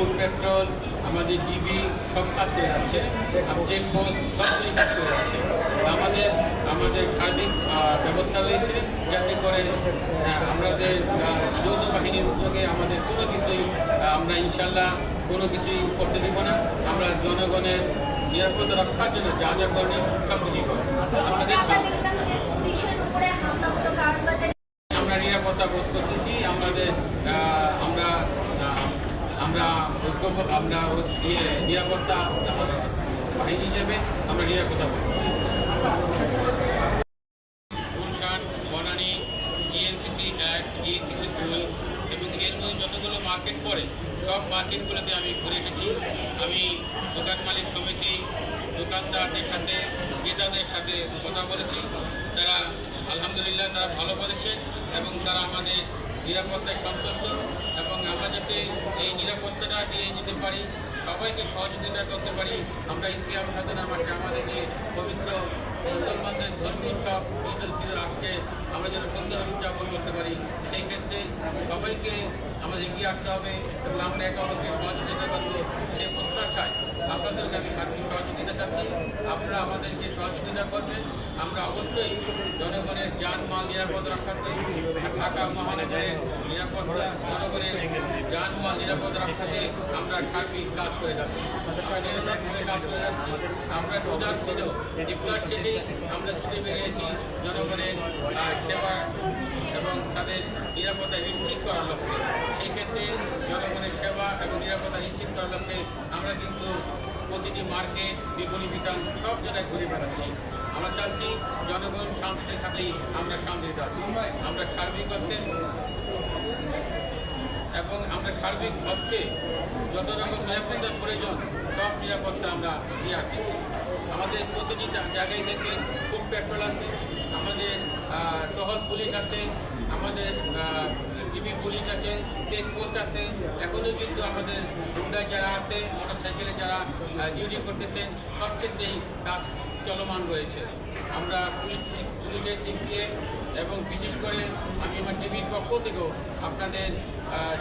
Food petrol, আমাদের DB সব কাজ করে যাচ্ছে চেকপোস্ট সবগুলি কাজ করে যাচ্ছে। আমাদের আমাদের সার্বিক ব্যবস্থা রয়েছে যাতে করে আমাদের যৌথ বাহিনীর উদ্যোগে আমাদের কোনো কিছুই আমরা ইনশাল্লাহ কোনো কিছুই করতে দেব না। আমরা জনগণের নিরাপত্তা রক্ষার জন্য যা যা করণীয় সব কিছুই করব। আমাদের আমরা দেখলাম যে পুলিশের উপরে হামলা হলো কারণ বাজারে আমরা নিরাপত্তা বোধ করতেছি আমাদের আহ, আমরা আহ, আমরা ঐক্য আমরা ইয়ে, নিরাপত্তা বাহিনী হিসেবে আমরা নিরাপত্তা করছি গুলশান বনানী জিএনসিসি এক এবং এর মধ্যে যতগুলো মার্কেট পড়ে সব মার্কেটগুলোতে আমি ঘুরে এসেছি। আমি দোকান মালিক সমিতি দোকানদারদের সাথে ক্রেতাদের সাথে কথা বলেছি। তারা আলহামদুলিল্লাহ তারা ভালো বলেছে এবং তারা আমাদের নিরাপত্তায় সন্তুষ্ট এবং আমরা যাতে এই নিরাপত্তাটা দিয়ে যেতে পারি, সবাইকে সহযোগিতা করতে পারি। আমরা ইসলাম সাধনা মাসে আমাদের যে পবিত্র মুসলমানদের ধর্মীয় উৎসব, ঈদ উল আসছে, আমরা যেন সুন্দরভাবে উদযাপন করতে পারি। সেই ক্ষেত্রে সবাইকে আমাদের এগিয়ে আসতে হবে এবং আমরা একে অপরকে সহযোগিতা করব সেই প্রত্যাশায়। আপনাদেরকে আমি সার্বিক সহযোগিতা চাচ্ছি। আপনারা আমাদেরকে সহযোগিতা করবেন। আমরা অবশ্যই জনগণের যান মাল নিরাপদ রক্ষা করি ঢাকা মহানগরের নিরাপত্তা, জনগণের যান মাল নিরাপদ রক্ষাতে আমরা সার্বিক কাজ করে যাচ্ছি। কাজ করে যাচ্ছি। আমরা রোজার ছিল ইফতার শেষেই আমরা ছুটে বেরিয়েছি জনগণের সেবা এবং তাদের নিরাপত্তা নিশ্চিত করার লক্ষ্যে। সেই ক্ষেত্রে জনগণের সেবা এবং নিরাপত্তা নিশ্চিত করার লক্ষ্যে আমরা কিন্তু প্রতিটি মার্কেট বিপণী বিতান সব জায়গায় ঘুরে বেড়াচ্ছি। আমরা চাচ্ছি জনগণ শান্তিতে থাকলেই আমরা শান্তিতে আছি। আমরা সার্বিক অর্থে এবং সার্বিক অর্থে যত রকম নিরাপত্তার প্রয়োজন, সব নিরাপত্তা আমরা দিয়ে আসতেছি আমাদের প্রতিটি জায়গায় দেখবেন খুব পেট্রোল আছে, আমাদের টহল পুলিশ আছে, আমাদের টিভি পুলিশ আছে, চেক পোস্ট আছে। এখনও কিন্তু আমাদের গুন্ডা যারা আছে মোটর সাইকেলে যারা ডিউটি করতেছেন, সব ক্ষেত্রেই চলমান রয়েছে। আমরা পুলিশ পুলিশের দিক দিয়ে এবং বিশেষ করে আমি আমার টিভির পক্ষ থেকেও আপনাদের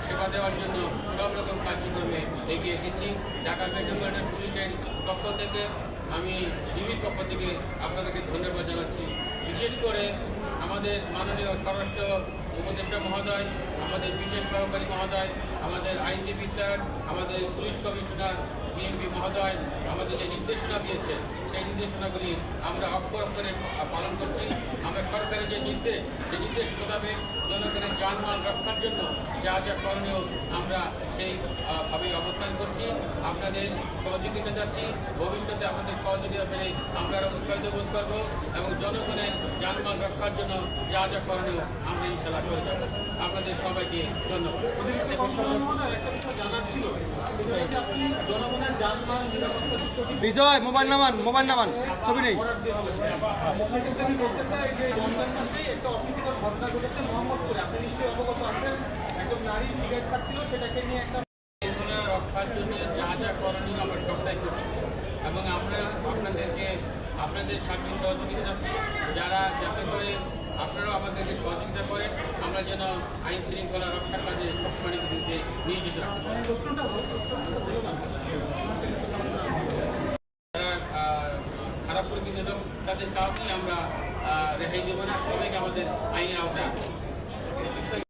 সেবা দেওয়ার জন্য সব রকম কার্যক্রমে এগিয়ে এসেছি। ঢাকা মেট্রোপলিটন পুলিশের পক্ষ থেকে আমি টিভির পক্ষ থেকে আপনাদেরকে ধন্যবাদ জানাচ্ছি। বিশেষ করে আমাদের মাননীয় স্বরাষ্ট্র উপদেষ্টা মহোদয়, আমাদের বিশেষ সহকারী মহোদয়, আমাদের আইনজীবী স্যার, আমাদের পুলিশ কমিশনার বিএনপি মহোদয় আমাদের যে নির্দেশনা দিয়েছে, সেই নির্দেশনাগুলি আমরা অক্ষর অক্ষরে পালন করছি। আমরা সরকারের যে নির্দেশ, সেই নির্দেশ মোতাবেক জনগণের যানমাল রক্ষার জন্য যা যা করণীয় আমরা সেই আহ, ভাবে অবস্থান করছি। আপনাদের সহযোগিতা চাচ্ছি। ভবিষ্যতে আপনাদের সহযোগিতা পেলে আমরা উৎসাহিত বোধ করব এবং জনগণের যানবাহন রক্ষার জন্য যা যা করণীয় আমরা ইনশাল্লাহ করে যাব। আপনাদের সবাইকে ধন্যবাদ। বিজয় মোবাইল নামান মোবাইল নামান ছবি নেই। একটা অপ্রীতিকর ঘটনা ঘটেছে মোহাম্মদপুরে। আপনি নিশ্চয়ই অবগত আছেন। নারী সিগারেট খাচ্ছিল সেটাকে নিয়ে একটা রক্ষার জন্য যা যা করণীয় আমরা সবটাই করছি। এবং আমরা আপনাদেরকে আপনাদের সার্বিক সহযোগিতা চাচ্ছি। যারা যাতে করে আপনারাও আমাদেরকে সহযোগিতা করেন আমরা যেন আইন শৃঙ্খলা রক্ষার কাজে সবসময় নিজেদেরকে নিয়োজিত রাখতে পারি। যারা খারাপ প্রকৃতির লোক তাদের কাউকেই আমরা রেহাই দেবো না। সবাইকে আমাদের আইনের আওতায়।